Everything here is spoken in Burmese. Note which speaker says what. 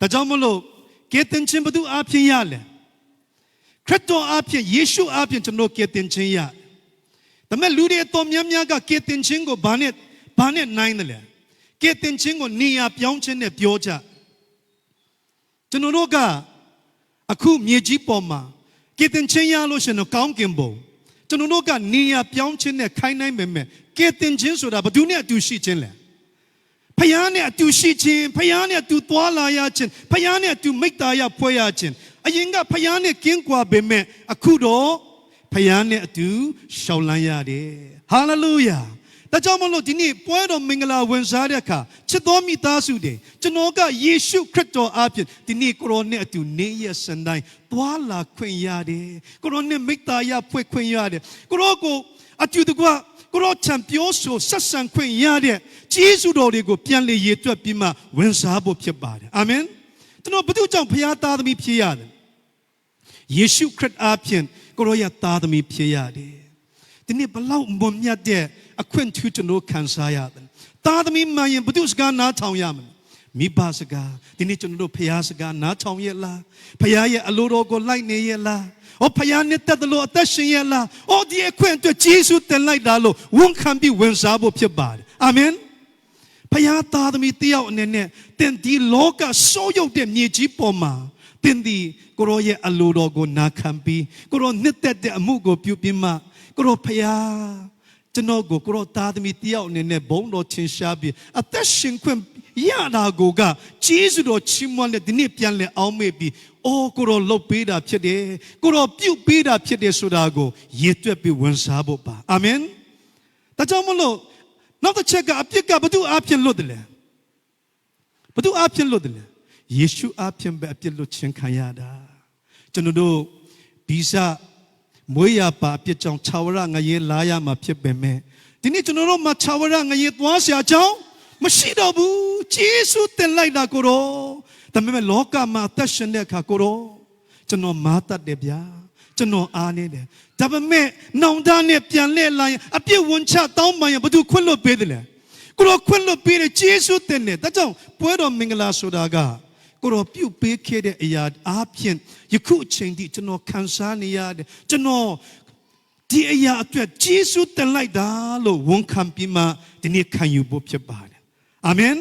Speaker 1: ဒါကြောင့်မလို့ကယ်တင်ခြင်းဘု து အဖြစ်ရလဲခရစ်တော်အဖြစ်ယေရှုအဖြစ်ကျွန်တော်ကယ်တင်ခြင်းရဒါပေမဲ့လူတွေအတော်များများကကယ်တင်ခြင်းကိုဘာနဲ့ဘာနဲ့နိုင်တယ်လဲကယ်တင်ခြင်းကိုနေရာပြောင်းခြင်းနဲ့ပြောကြကျွန်တော်တို့ကအခုမြေကြီးပေါ်မှာကယ်တင်ခြင်းရလို့ရှင်တော့ကောင်းကင်ဘုံကျွန်တော်တို့ကနေရာပြောင်းခြင်းနဲ့ခိုင်းနိုင်ပေမဲ့ကယ်တင်ခြင်းဆိုတာဘယ်သူနဲ့အတူရှိခြင်းလဲ ဖယားနဲ့အတူရှိခြင်းဖယားနဲ့အတူသွားလာရခြင်းဖယားနဲ့အတူမိတ္တာရဖွဲ့ရခြင်းအရင်ကဖယားနဲ့ကင်းကွာပေမဲ့အခုတော့ဖယားနဲ့အတူရှောင်လန်းရတယ်ဟာလေလုယာဒါကြောင့်မလို့ဒီနေ့ပွဲတော်မင်္ဂလာဝင်စားတဲ့အခါချစ်တော်မိသားစုတွေကျွန်တော်ကယေရှုခရစ်တော်အပြင်ဒီနေ့ကိုရောနဲ့အတူနေရစံတိုင်းသွားလာခွင့်ရတယ်ကိုရောနဲ့မိတ္တာရဖွဲ့ခွင့်ရတယ်ကိုရောကို အတူတကွကိုရောချံပြောဆိုဆက်ဆံခွင့်ရတဲ့ကျေးဇူးတော်တွေကိုပြန်လေရေတွက်ပြီးမှဝင်စားဖို့ဖြစ်ပါတယ်အာမင်ကျွန်တော်ဘု து ကြောင့်ဖခင်သားသမီးဖြစ်ရတယ်ယေရှုခရစ်အားဖြင့်ကိုရောရဲ့သားသမီးဖြစ်ရတယ်ဒီနေ့ဘလောက်မွန်မြတ်တဲ့အခွင့်အထူးကျွန်တော်ခံစားရတယ်သားသမီးမှန်ရင်ဘု து စကားနားထောင်ရမယ် မိဘစကားဒီနေ့ကျွန်တော်တို့ဖခင်စကားနားထောင်ရဲ့လားဖခင်ရဲ့အလိုတော်ကိုလိုက်နေရဲ့လား။အော်ဖခင်နဲ့တက်တယ်လို့အသက်ရှင်ရဲ့လား။အော်ဒီအခွင့်အတွက်ဂျေစုတင်လိုက်တာလို့ဝန်ခံပြီးဝင်စားဖို့ဖြစ်ပါတယ်။အာမင်။ဖခင်သားသမီးတယောက်အနေနဲ့တင်ဒီလောကဆိုးရုပ်တဲ့မြေကြီးပေါ်မှာတင်ဒီကိုရောရဲ့အလိုတော်ကိုနာခံပြီးကိုရောနှစ်သက်တဲ့အမှုကိုပြုပြီးမှကိုရောဖခင်ကျွန်တော်ကိုကိုရောသားသမီးတယောက်အနေနဲ့ဘုံတော်ချင်းရှားပြီးအသက်ရှင်ခွင့် ရတာကိုကဂျေစုတော်ချီးမွမ်းတဲ့ဒီနေ့ပြန်လည်အောင်မေ့ပြီးအော်ကိုတော်လှုပ်ပေးတာဖြစ်တယ်ကိုတော်ပြုတ်ပေးတာဖြစ်တယ်ဆိုတာကိုရေတွက်ပြီးဝန်စားဖို့ပါအာမင်ဒါကြောင့်မလို့နောက်တစ်ချက်ကအပြစ်ကဘု து အပြစ်လွတ်တယ်လဲဘု து အပြစ်လွတ်တယ်လဲယေရှုအပြစ်ပဲအပြစ်လွတ်ခြင်းခံရတာကျွန်တော်တို့ဗီဇမွေးရပါအပြစ်ကြောင့်ခြာဝရငရဲလာရမှာဖြစ်ပေမဲ့ဒီနေ့ကျွန်တော်တို့မှာခြာဝရငရဲသွားစရာအကြောင်း မရှိတော့ဘူးဂျေစုတင်လိုက်တာကိုရောဒါပေမဲ့လောကမှာအသက်ရှင်တဲ့အခါကိုရောကျွန်တော်မာတတ်တယ်ဗျာကျွန်တော်အားနေတယ်ဒါပေမဲ့နောင်တနဲ့ပြန်လှည့်လာရင်အပြစ်ဝင်ချတောင်းပန်ရင်ဘယ်သူခွင့်လွတ်ပေးတယ်လဲကိုရောခွင့်လွတ်ပေးတယ်ဂျေစုတင်တယ်ဒါကြောင့်ပွဲတော်မင်္ဂလာဆိုတာကကိုရောပြုတ်ပေးခဲ့တဲ့အရာအားဖြင့်ယခုအချိန်ထိကျွန်တော်ခံစားနေရတယ်ကျွန်တော်ဒီအရာအတွက်ဂျေစုတင်လိုက်တာလို့ဝန်ခံပြီးမှဒီနေ့ခံယူဖို့ဖြစ်ပါတယ် အာမင်